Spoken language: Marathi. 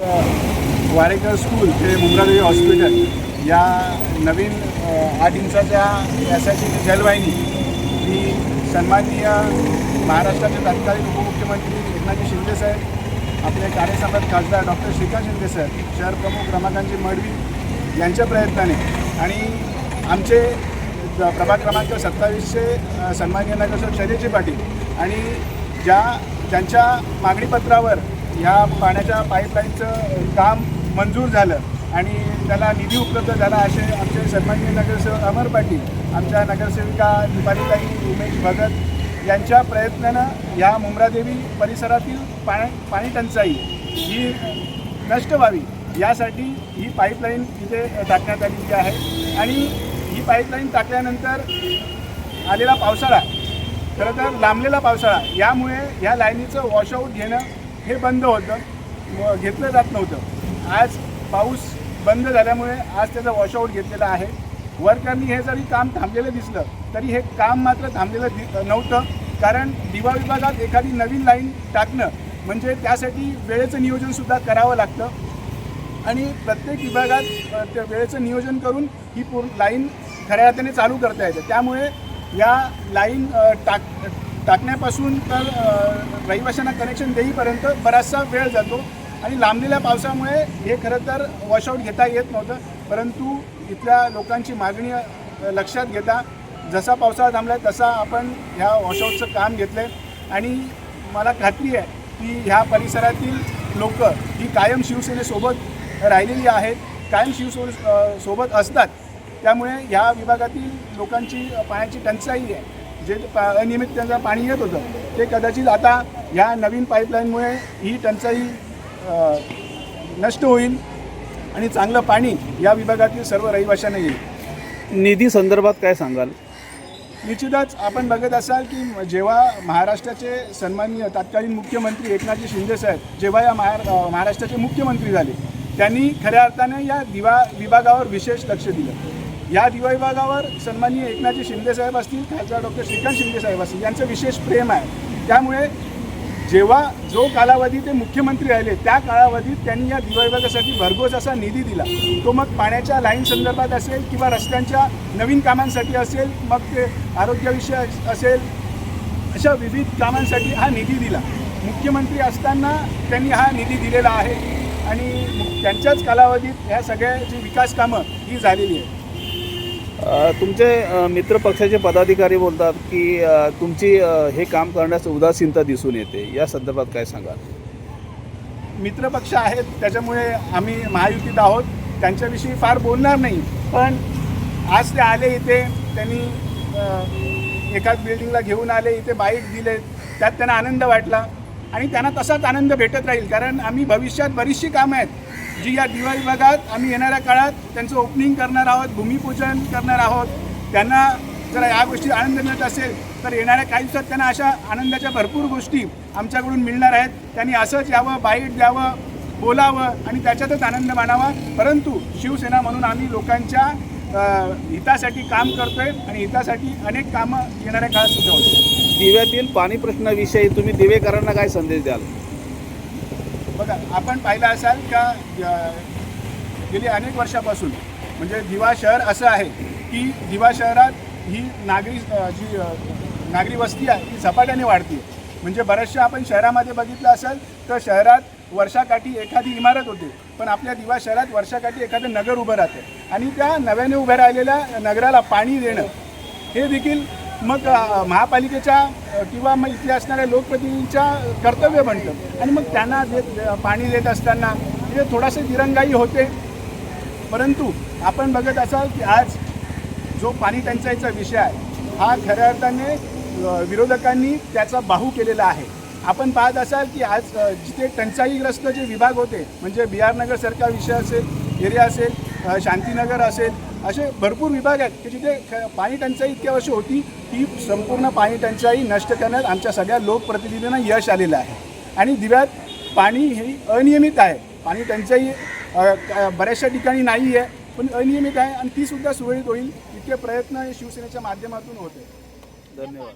वाडेकर स्कूल ते मुंब्रादेवी हॉस्पिटल या नवीन आठ इंचाच्या यासाठी जलवाहिनी ही सन्माननीय महाराष्ट्राचे तत्कालीन उपमुख्यमंत्री एकनाथजी शिंदेसाहेब आपले कार्यसंबंध खासदार डॉक्टर श्रीकांत शिंदे सर शहर प्रमुख रमाकांतजी मडवी यांच्या प्रयत्नाने आणि आमचे प्रभाग क्रमांक सत्तावीसचे सन्माननीय नगरसेवक शैलेजी पाटील आणि ज्या ज्यांच्या मागणीपत्रावर या पाण्याच्या पाईपलाईनचं काम मंजूर झालं. आणि त्याला निधी उपलब्ध झाला असे आमचे सन्मान्य नगरसेवक अमर पाटील आमच्या नगरसेविका दीपालीताई उमेश भगत यांच्या प्रयत्नानं ह्या मुंब्रादेवी परिसरातील पाणी पाणी टंचाई ही नष्ट व्हावी यासाठी ही पाईपलाईन इथे टाकण्यात आलेली आहे. आणि ही पाईपलाईन टाकल्यानंतर आलेला पावसाळा खरं तर लांबलेला पावसाळा यामुळे ह्या लाईनीचं वॉशआउट घेणं हे बंद होतं. घेतलं जात नव्हतं. आज पाऊस बंद झाल्यामुळे आज त्याचं वॉशआउट घेतलेला आहे. वर्करनी हे जरी काम थांबलेलं दिसलं तरी हे काम मात्र थांबलेलं दि नव्हतं. कारण दिवा विभागात एखादी नवीन लाईन टाकणं म्हणजे त्यासाठी वेळेचं नियोजनसुद्धा करावं लागतं. आणि प्रत्येक विभागात त्या वेळेचं नियोजन करून ही पूर्ण लाईन खऱ्या अर्थाने चालू करता येते. त्यामुळे या लाईन टाक टाकण्यापासून तर रहिवाशांना कनेक्शन देईपर्यंत बराचसा वेळ जातो. आणि लांबलेल्या पावसामुळे हे खरं तर वॉशआउट घेता येत नव्हतं. परंतु इथल्या लोकांची मागणी लक्षात घेता जसा पावसाळा थांबला तसा आपण ह्या वॉशआउटचं काम घेतलं आहे आणि मला खात्री आहे की ह्या परिसरातील लोक ही कायम शिवसेनेसोबत राहिलेली आहेत कायम शिवसो सोबत असतात. त्यामुळे ह्या विभागातील लोकांची पाण्याची टंचाई आहे. जे अनियमित त्यांचं पाणी येत होतं ते कदाचित आता ह्या नवीन पाईपलाईनमुळे ही टंचाई नष्ट होईल आणि चांगलं पाणी या विभागातील सर्व रहिवाशांना येईल. निधी संदर्भात काय सांगाल? निश्चितच आपण बघत असाल की जेव्हा महाराष्ट्राचे सन्माननीय तत्कालीन मुख्यमंत्री एकनाथजी शिंदेसाहेब जेव्हा या महार महाराष्ट्राचे मुख्यमंत्री झाले त्यांनी खऱ्या अर्थाने या दिवा विभागावर विशेष लक्ष दिलं. या दिवाळी विभागावर सन्माननीय एकनाथजी शिंदेसाहेब असतील खासदार डॉक्टर श्रीकांत शिंदेसाहेब असतील यांचं विशेष प्रेम आहे. त्यामुळे जेव्हा जो कालावधी ते मुख्यमंत्री राहिले त्या कालावधीत त्यांनी या दिवाळी विभागासाठी भरघोस असा निधी दिला. तो मग पाण्याच्या लाईन संदर्भात असेल किंवा रस्त्यांच्या नवीन कामांसाठी असेल मग ते आरोग्यविषय असेल अशा विविध कामांसाठी हा निधी दिला. मुख्यमंत्री असताना त्यांनी हा निधी दिलेला आहे आणि त्यांच्याच कालावधीत ह्या सगळ्या जी विकास कामं ही झालेली आहेत. तुमचे मित्र पक्षाचे पदाधिकारी बोलतात की तुमची हे काम करण्यास उदासीनता दिसून येते. या संदर्भात काय सांगाल? मित्रपक्ष आहेत त्याच्यामुळे आम्ही महायुतीत आहोत. त्यांच्याविषयी फार बोलणार नाही. पण आज ते आले इथे त्यांनी एकाच बिल्डिंगला घेऊन आले इथे बाईक दिले. त्यात त्यांना आनंद वाटला. आणि त्यांना तसाच आनंद भेटत राहील. कारण आम्ही भविष्यात बरीचशी कामं आहेत. जी या दिवा विभागात आम्ही येणाऱ्या काळात त्यांचं ओपनिंग करणार आहोत भूमिपूजन करणार आहोत. त्यांना जर या गोष्टी आनंद मिळत असेल तर येणाऱ्या काही दिवसात त्यांना अशा आनंदाच्या भरपूर गोष्टी आमच्याकडून मिळणार आहेत. त्यांनी असंच यावं बाईट द्यावं बोलावं आणि त्याच्यातच आनंद मानावा. परंतु शिवसेना म्हणून आम्ही लोकांच्या हितासाठी काम करतोय आणि हितासाठी अनेक कामं येणाऱ्या काळात सुद्धा होते दिव्यातील पाणी प्रश्नाविषयी तुम्ही दिवेकरांना काय संदेश द्याल? बघा आपण पाहिलं असाल का गेली अनेक वर्षापासून म्हणजे दिवा शहर असं आहे की दिवा शहरात ही नागरी जी नागरी वस्ती आहे ती झपाट्याने वाढते म्हणजे बऱ्याचशा आपण शहरामध्ये बघितलं असेल तर शहरात वर्षाकाठी एखादी इमारत होते पण आपल्या दिवा शहरात वर्षाकाठी एखादं नगर उभं राहतं. आणि त्या नव्याने उभ्या राहिलेल्या नगराला पाणी देणं हे देखील मग महापालिकेच्या किंवा मग इथल्या असणाऱ्या लोकप्रतिनिधींच्या कर्तव्य बनतं. आणि मग त्यांना देत पाणी देत असताना तिथे थोडासा दिरंगाई होते. परंतु आपण बघत असाल की आज जो पाणी टंचाईचा विषय आहे हा खऱ्या अर्थाने विरोधकांनी त्याचा बाहू केलेला आहे. आपण पाहत असाल की आज जिथे टंचाईग्रस्त जे विभाग होते म्हणजे बी आर नगरसारखा विषय असेल एरिया असेल शांतीनगर असेल असे भरपूर विभाग आहेत की जिथे पाणी टंचाई इतक्या वर्ष होती ती संपूर्ण पाणी टंचाई नष्ट करण्यात आमच्या सगळ्या लोकप्रतिनिधींना यश आलेलं आहे. आणि दिव्यात पाणी हे अनियमित आहे. पाणी टंचाई बऱ्याचशा ठिकाणी नाही आहे पण अनियमित आहे आणि ती सुद्धा सुरळीत होईल इतके प्रयत्न हे शिवसेनेच्या माध्यमातून होते. धन्यवाद.